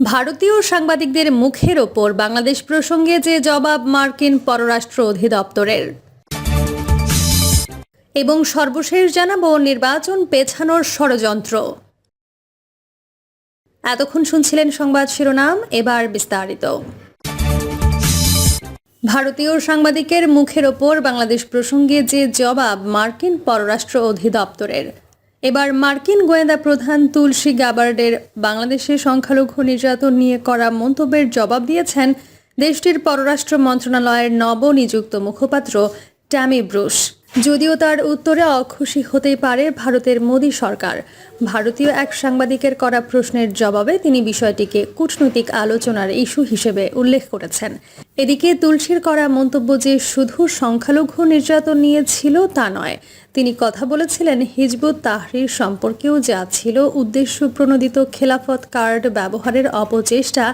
ভারতীয় সাংবাদিকদের মুখের ওপর বাংলাদেশ প্রসঙ্গে যে জবাব মার্কিন পররাষ্ট্র অধিদপ্তরের। এবং সর্বশেষ জানাব নির্বাচন পেছানোর ষড়যন্ত্র। এতক্ষণ শুনছিলেন সংবাদ শিরোনাম, এবার বিস্তারিত। ভারতীয় সাংবাদিকের মুখের ওপর বাংলাদেশ প্রসঙ্গে যে জবাব মার্কিন পররাষ্ট্র অধিদপ্তরের। এবার মার্কিন গোয়েন্দা প্রধান তুলসী গাবার্ডের বাংলাদেশে সংখ্যালঘু নির্যাতন নিয়ে করা মন্তব্যের জবাব দিয়েছেন দেশটির পররাষ্ট্র মন্ত্রণালয়ের নবনিযুক্ত মুখপাত্র ট্যামি ব্রুশ যদিও তার উত্তরে অখুশি হতেই পারে ভারতের মোদী সরকার। ভারতীয় এক সাংবাদিকের করা প্রশ্নের জবাবে তিনি বিষয়টিকে কূটনৈতিক আলোচনার ইস্যু হিসেবে উল্লেখ করেছেন। এদিকে তুলসীর করা মন্তব্য যে শুধু সংখ্যালঘু নির্যাতন নিয়ে ছিল তা নয়, তিনি কথা বলেছিলেন হিজবুত তাহরির সম্পর্কেও যা ছিল উদ্দেশ্য প্রণোদিত খেলাফত কার্ড ব্যবহারের অপচেষ্টা,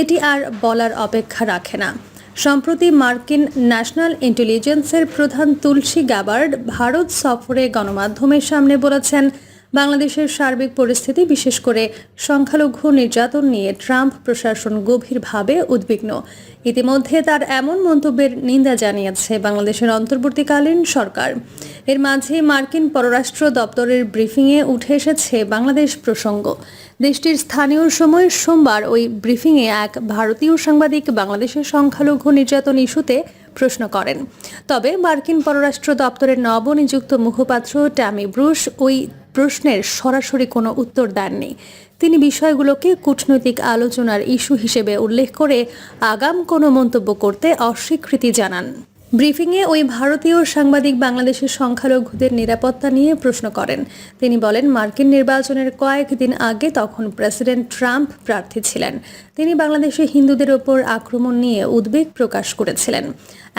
এটি আর বলার অপেক্ষা রাখে না। সম্প্রতি মার্কিন ন্যাশনাল ইন্টেলিজেন্সের প্রধান তুলসী গ্যাবার্ড ভারত সফরে গণমাধ্যমের সামনে বলেছেন বাংলাদেশের সার্বিক পরিস্থিতি, বিশেষ করে সংখ্যালঘু নির্যাতন নিয়ে ট্রাম্প প্রশাসন গভীরভাবে উদ্বিগ্ন। ইতিমধ্যে তার এমন মন্তব্যের নিন্দা জানিয়েছে বাংলাদেশের অন্তর্বর্তীকালীন সরকার। এর মাঝে মার্কিন পররাষ্ট্র দপ্তরের ব্রিফিংয়ে উঠে এসেছে বাংলাদেশ প্রসঙ্গ। দেশটির স্থানীয় সময় সোমবার ওই ব্রিফিংয়ে এক ভারতীয় সাংবাদিক বাংলাদেশের সংখ্যালঘু নির্যাতন ইস্যুতে প্রশ্ন করেন। তবে মার্কিন পররাষ্ট্র দপ্তরের নবনিযুক্ত মুখপাত্র ট্যামি ব্রুশ ওই প্রশ্নের সরাসরি কোনো উত্তর দেননি। তিনি বিষয়গুলোকে কূটনৈতিক আলোচনার ইস্যু হিসেবে উল্লেখ করে আগাম কোনো মন্তব্য করতে অস্বীকৃতি জানান। ব্রিফিংয়ে ওই ভারতীয় সাংবাদিক বাংলাদেশের সংখ্যালঘুদের নিরাপত্তা নিয়ে প্রশ্ন করেন। তিনি বলেন, মার্কিন নির্বাচনের কয়েকদিন আগে তখন প্রেসিডেন্ট ট্রাম্প প্রার্থী ছিলেন। তিনি বাংলাদেশে হিন্দুদের ওপর আক্রমণ নিয়ে উদ্বেগ প্রকাশ করেছিলেন।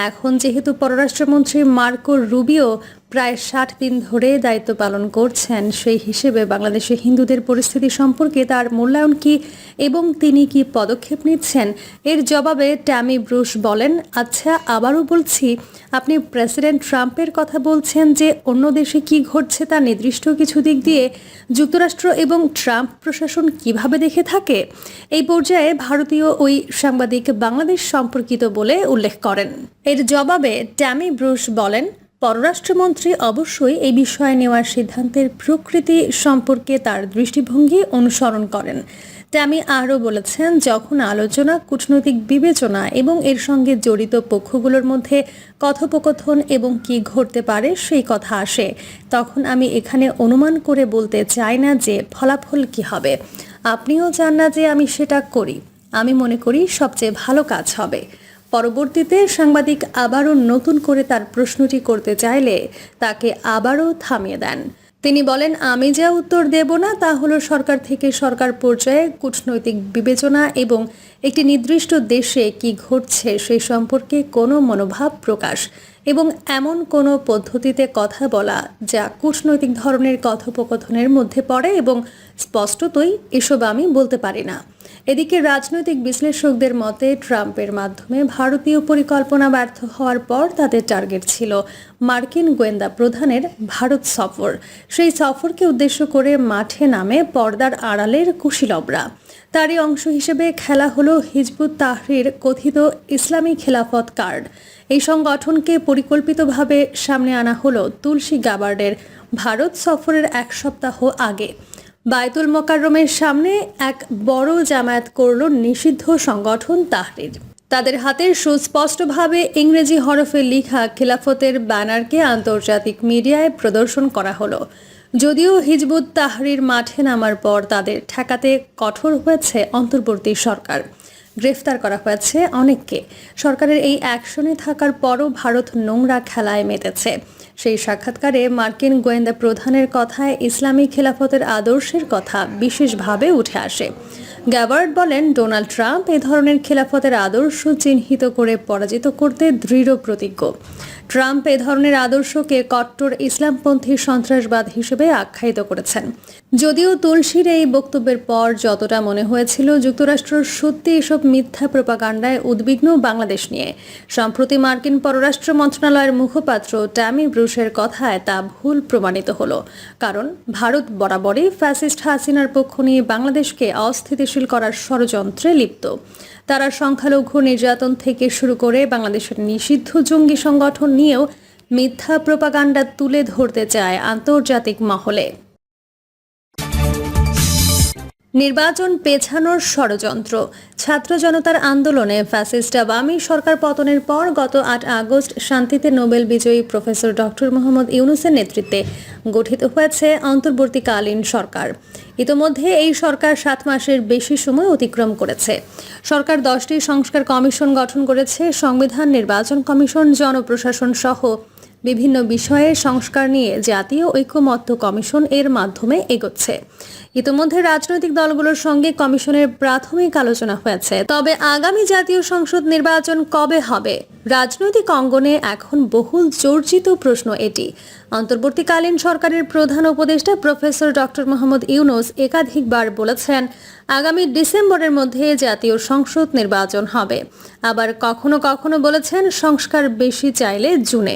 এখন যেহেতু পররাষ্ট্রমন্ত্রী মার্কো রুবিও প্রায় ষাট দিন ধরে দায়িত্ব পালন করছেন। সেই হিসেবে বাংলাদেশে হিন্দুদের পরিস্থিতি সম্পর্কে তার মূল্যায়ন কি এবং তিনি কি পদক্ষেপ নিচ্ছেন? এর জবাবে ট্যামি ব্রুশ বলেন আচ্ছা আবারও বলছি, আপনি প্রেসিডেন্ট ট্রাম্পের কথা বলছেন যে অন্য দেশে কি ঘটছে তা নির্দিষ্ট কিছু দিক দিয়ে যুক্তরাষ্ট্র এবং ট্রাম্প প্রশাসন কীভাবে দেখে থাকে? এই পর্যায়ে ভারতীয় ওই সাংবাদিক বাংলাদেশ সম্পর্কিত বলে উল্লেখ করেন। এর জবাবে ট্যামি ব্রুশ বলেন পররাষ্ট্রমন্ত্রী অবশ্যই এই বিষয়ে নেওয়ার সিদ্ধান্তের প্রকৃতি সম্পর্কে তার দৃষ্টিভঙ্গি অনুসরণ করেন। ট্যামি আরও বলেছেন, যখন আলোচনা, কূটনৈতিক বিবেচনা এবং এর সঙ্গে জড়িত পক্ষগুলোর মধ্যে কথোপকথন এবং কি ঘটতে পারে সেই কথা আসে, তখন আমি এখানে অনুমান করে বলতে চাই না যে ফলাফল কি হবে। আপনিও চান না যে আমি সেটা করি। আমি মনে করি সবচেয়ে ভালো কাজ হবে। পরবর্তীতে সাংবাদিক আবারও নতুন করে তার প্রশ্নটি করতে চাইলে তাকে আবারও থামিয়ে দেন। তিনি বলেন, আমি যা উত্তর দেব না তা হলো সরকার থেকে সরকার পর্যায়ে কূটনৈতিক বিবেচনা এবং একটি নির্দিষ্ট দেশে কি ঘটছে সেই সম্পর্কে কোনো মনোভাব প্রকাশ। এবং এমন কোনো পদ্ধতিতে কথা বলা যা কূটনৈতিক ধরনের কথোপকথনের মধ্যে পড়ে এবং স্পষ্টতই এসব আমি বলতে পারি না। এদিকে রাজনৈতিক বিশ্লেষকদের মতে, ট্রাম্পের মাধ্যমে ভারতীয় পরিকল্পনা ব্যর্থ হওয়ার পর তাদের টার্গেট ছিল মার্কিন গোয়েন্দা প্রধানের ভারত সফর। সেই সফরকে উদ্দেশ্য করে মাঠে নামে পর্দার আড়ালের কুশীলবরা। তারই অংশ হিসেবে খেলা হলো হিজবুত তাহরির কথিত ইসলামী খেলাফত কার্ড। এই সংগঠনকে পরিকল্পিতভাবে সামনে আনা হলো তুলসী গাবার্ডের ভারত সফরের এক সপ্তাহ আগে। বায়তুল মোকাররমের সামনে এক বড় জামায়াত করল নিষিদ্ধ সংগঠন তাহরির। তাদের হাতে সুস্পষ্টভাবে ইংরেজি হরফে লেখা খিলাফতের ব্যানারকে আন্তর্জাতিক মিডিয়ায় প্রদর্শন করা হলো। যদিও হিজবুত তাহরির মাঠে নামার পর তাদের ঠেকাতে কঠোর হয়েছে অন্তর্বর্তী সরকার। গ্রেফতার করা হয়েছে অনেককে। সরকারের এই অ্যাকশনে থাকার পরও ভারত নোংরা খেলায় মেতেছে। সেই সাক্ষাৎকারে মার্কিন গোয়েন্দা প্রধানের কথায় ইসলামী খেলাফতের আদর্শের কথা বিশেষভাবে উঠে আসে। গ্যাবার্ড বলেন, ডোনাল্ড ট্রাম্প এ ধরনের খেলাফতের আদর্শ চিহ্নিত করে পরাজিত করতে দৃঢ় প্রতিজ্ঞ। ট্রাম্প এ ধরনের আদর্শকে কট্টর ইসলামপন্থী সন্ত্রাসবাদ হিসেবে আখ্যায়িত করেছেন। যদিও তুলসীর এই বক্তব্যের পর যতটা মনে হয়েছিল, যুক্তরাষ্ট্র সত্যি এসব মিথ্যা প্রপাগান্ডায় উদ্বিগ্ন বাংলাদেশ নিয়ে। সম্প্রতি মার্কিন পররাষ্ট্র মন্ত্রণালয়ের মুখপাত্র ট্যামি ব্রুসের কথায় তা ভুল প্রমাণিত হল। কারণ, ভারত বরাবরই ফ্যাসিস্ট হাসিনার পক্ষ নিয়ে বাংলাদেশকে অস্থিতিশীল করার ষড়যন্ত্রে লিপ্ত। তারা সংখ্যালঘু নির্যাতন থেকে শুরু করে বাংলাদেশের নিষিদ্ধ জঙ্গি সংগঠন নিয়েও মিথ্যা প্রপাগান্ডা তুলে ধরতে চায় আন্তর্জাতিক মহলে। নির্বাচন পেছানোর ষড়যন্ত্র। ছাত্র জনতার আন্দোলনে ফ্যাসিস্ট আওয়ামী সরকার পতনের পর গত আট আগস্ট শান্তিতে নোবেল বিজয়ী প্রফেসর ডক্টর মোহাম্মদ ইউনুসের নেতৃত্বে গঠিত হয়েছে অন্তর্বর্তীকালীন সরকার। ইতোমধ্যে এই সরকার সাত মাসের বেশি সময় অতিক্রম করেছে। সরকার দশটি সংস্কার কমিশন গঠন করেছে, সংবিধান, নির্বাচন কমিশন, জনপ্রশাসন সহ বিভিন্ন বিষয়ে সংস্কার নিয়ে জাতীয় ঐক্যমত্য কমিশন এর মাধ্যমে এগোচ্ছে। ইতোমধ্যে রাজনৈতিক দলগুলোর সঙ্গে কমিশনের প্রাথমিক আলোচনা হয়েছে। তবে আগামী জাতীয় সংসদ নির্বাচন কবে হবে? রাজনৈতিক অঙ্গনে এখন বহুল চর্চিত প্রশ্ন এটি। অন্তর্বর্তীকালীন সরকারের প্রধান উপদেষ্টা প্রফেসর ডক্টর মোহাম্মদ ইউনুস একাধিকবার বলেছেন, আগামী ডিসেম্বরের মধ্যে জাতীয় সংসদ নির্বাচন হবে। আবার কখনো কখনো বলেছেন, সংস্কার বেশি চাইলে জুনে।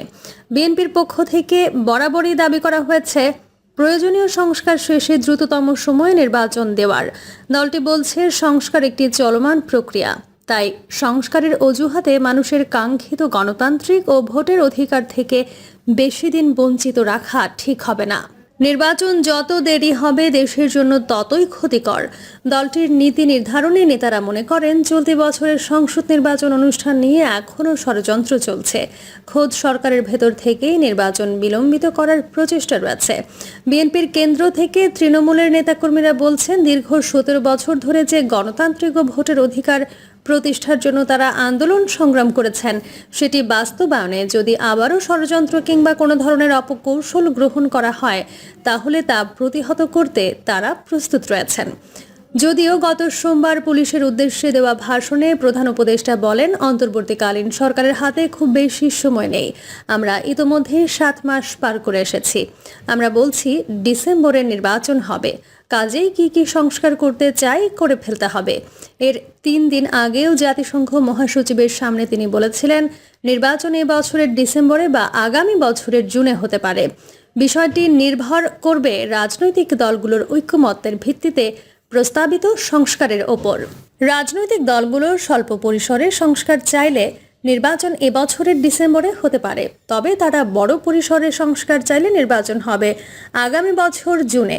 বিএনপির পক্ষ থেকে বরাবরই দাবি করা হয়েছে প্রয়োজনীয় সংস্কার শেষে দ্রুততম সময়ে নির্বাচন দেওয়ার। দলটি বলছে, সংস্কার একটি চলমান প্রক্রিয়া। তাই সংস্কারের অজুহাতে মানুষের কাঙ্ক্ষিত গণতান্ত্রিক ও ভোটের অধিকার থেকে বেশি দিন বঞ্চিত রাখা ঠিক হবে না। নির্বাচন যত দেরি হবে, দেশের জন্য ততই ক্ষতিকর। দলটির নীতি নির্ধারণী নেতারা মনে করেন, চলতি বছরের সংসদ নির্বাচন অনুষ্ঠান নিয়ে এখনও ষড়যন্ত্র চলছে। খোদ সরকারের ভেতর থেকেই নির্বাচন বিলম্বিত করার প্রচেষ্টা রয়েছে। বিএনপির কেন্দ্র থেকে তৃণমূলের নেতাকর্মীরা বলছেন, দীর্ঘ সতেরো বছর ধরে যে গণতান্ত্রিক ভোটের অধিকার প্রতিষ্ঠার জন্য তারা আন্দোলন সংগ্রাম করেছেন। সেটি বাস্তবায়নে যদি আবারও ষড়যন্ত্র কিংবা কোনো ধরনের অপকৌশল গ্রহণ করা হয়, তাহলে তা প্রতিহত করতে তারা প্রস্তুত রয়েছেন। যদিও গত সোমবার পুলিশের উদ্দেশ্যে দেওয়া ভাষণে প্রধান উপদেষ্টা বলেন, অন্তর্বর্তীকালীন সরকারের হাতে খুব বেশি সময় নেই। আমরা ইতোমধ্যে সাত মাস পার করে এসেছি। আমরা বলছি ডিসেম্বরে নির্বাচন হবে। কাজেই কি কি সংস্কার করতে চাই, করে ফেলতে হবে। এর তিন দিন আগেও জাতিসংঘ মহাসচিবের সামনে তিনি বলেছিলেন, নির্বাচন এ বছরের ডিসেম্বরে বা আগামী বছরের জুনে হতে পারে। বিষয়টি নির্ভর করবে রাজনৈতিক দলগুলোর ঐক্যমত্যের ভিত্তিতে প্রস্তাবিত সংস্কারের ওপর। রাজনৈতিক দলগুলোর স্বল্প পরিসরে সংস্কার চাইলে নির্বাচন এবছরের ডিসেম্বরে হতে পারে। তবে তারা বড় পরিসরে সংস্কার চাইলে নির্বাচন হবে আগামী বছর জুনে।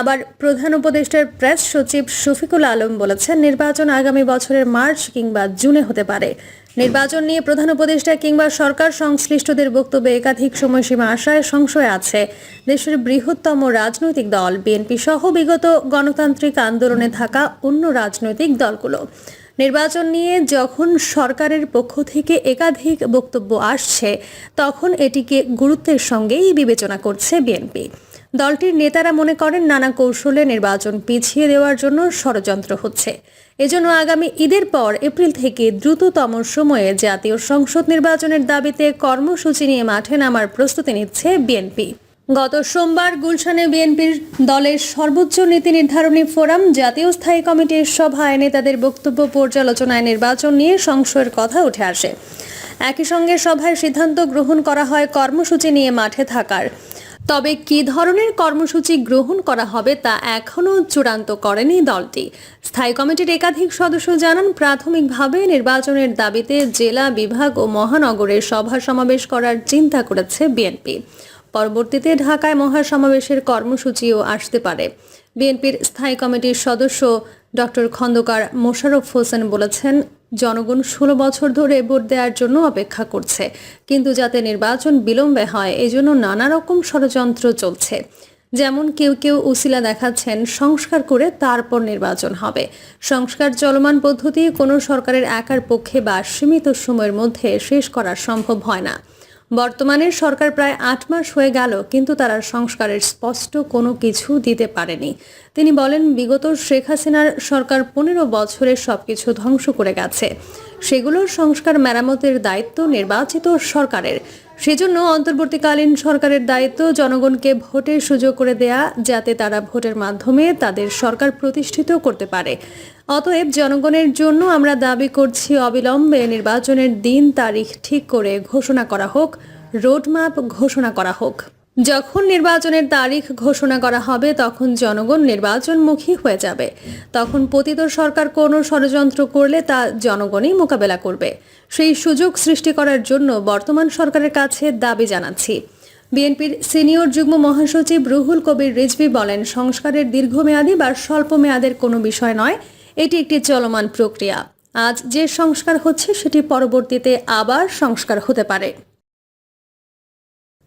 আবার প্রধান উপদেষ্টার প্রেস সচিব শফিকুল আলম বলেছেন, নির্বাচন আগামী বছরের মার্চ কিংবা জুনে হতে পারে। নির্বাচন নিয়ে প্রধান উপদেষ্টা কিংবা সরকার সংশ্লিষ্টদের বক্তব্যে একাধিক সময়সীমা আসায় সংশয় আছে। দেশের বৃহত্তম রাজনৈতিক দল, বিএনপি সহ বিগত গণতান্ত্রিক আন্দোলনে থাকা অন্য রাজনৈতিক দলগুলো। নির্বাচন নিয়ে যখন সরকারের পক্ষ থেকে একাধিক বক্তব্য আসছে, তখন এটিকে গুরুত্বের সঙ্গেই বিবেচনা করছে বিএনপি। দলটির নেতারা মনে করেন নানা কৌশলে নির্বাচন পিছিয়ে দেওয়ার জন্য ষড়যন্ত্র হচ্ছে। এজন্য আগামী ঈদের পর এপ্রিল থেকে দ্রুততম সময়ে জাতীয় সংসদ নির্বাচনের দাবিতে কর্মসূচি নিয়ে মাঠে নামার প্রস্তুতি নিচ্ছে বিএনপি। গত সোমবার গুলশানে বিএনপির দলের সর্বোচ্চ নীতি নির্ধারণী ফোরাম, জাতীয় স্থায়ী কমিটির সভায় নেতাদের বক্তব্য, পর্যালোচনায় নির্বাচন নিয়ে সংশয়ের কথা উঠে আসে। একই সঙ্গে সভায় সিদ্ধান্ত গ্রহণ করা হয় কর্মসূচি নিয়ে মাঠে থাকার। তবে কী ধরনের কর্মসূচি গ্রহণ করা হবে তা এখনও চূড়ান্ত করেনি দলটি। স্থায়ী কমিটির একাধিক সদস্য জানান, প্রাথমিকভাবে নির্বাচনের দাবিতে জেলা বিভাগ ও মহানগরের সভা সমাবেশ করার চিন্তা করেছে বিএনপি। পরবর্তীতে ঢাকায় মহাসমাবেশের কর্মসূচিও আসতে পারে। বিএনপির স্থায়ী কমিটির সদস্য ডক্টর খন্দকার মোশাররফ হোসেন বলেছেন জনগণ ষোলো বছর ধরে ভোট দেওয়ার জন্য অপেক্ষা করছে। কিন্তু যাতে নির্বাচন বিলম্বে হয়, এজন্য নানা রকম ষড়যন্ত্র চলছে। যেমন কেউ কেউ উসিলা দেখাচ্ছেন, সংস্কার করে তারপর নির্বাচন হবে। সংস্কার চলমান পদ্ধতি কোনো সরকারের একার পক্ষে বা সীমিত সময়ের মধ্যে শেষ করা সম্ভব হয় না। বর্তমানে সরকার প্রায় আট মাস হয়ে গেল, কিন্তু তারা সংস্কারের স্পষ্ট কোনো কিছু দিতে পারেনি। তিনি বলেন, বিগত শেখ হাসিনার সরকার পনেরো বছরে সবকিছু ধ্বংস করে গেছে। সেগুলোর সংস্কার মেরামতের দায়িত্ব নির্বাচিত সরকারের। সেজন্য অন্তর্বর্তীকালীন সরকারের দায়িত্ব জনগণকে ভোটের সুযোগ করে দেয়া, যাতে তারা ভোটের মাধ্যমে তাদের সরকার প্রতিষ্ঠিত করতে পারে। অতএব জনগণের জন্য আমরা দাবি করছি অবিলম্বে নির্বাচনের দিন তারিখ ঠিক করে ঘোষণা করা হোক, রোডম্যাপ ঘোষণা করা হোক। যখন নির্বাচনের তারিখ ঘোষণা করা হবে, তখন জনগণ নির্বাচনমুখী হয়ে যাবে। তখন পতিত সরকার কোনো ষড়যন্ত্র করলে তা জনগণই মোকাবেলা করবে। সেই সুযোগ সৃষ্টি করার জন্য বর্তমান সরকারের কাছে দাবি জানাচ্ছি। বিএনপির সিনিয়র যুগ্ম মহাসচিব রুহুল কবির রিজভি বলেন, সংস্কারের দীর্ঘমেয়াদী বা স্বল্প মেয়াদের কোনো বিষয় নয়, এটি একটি চলমান প্রক্রিয়া। আজ যে সংস্কার হচ্ছে, সেটি পরবর্তীতে আবার সংস্কার হতে পারে।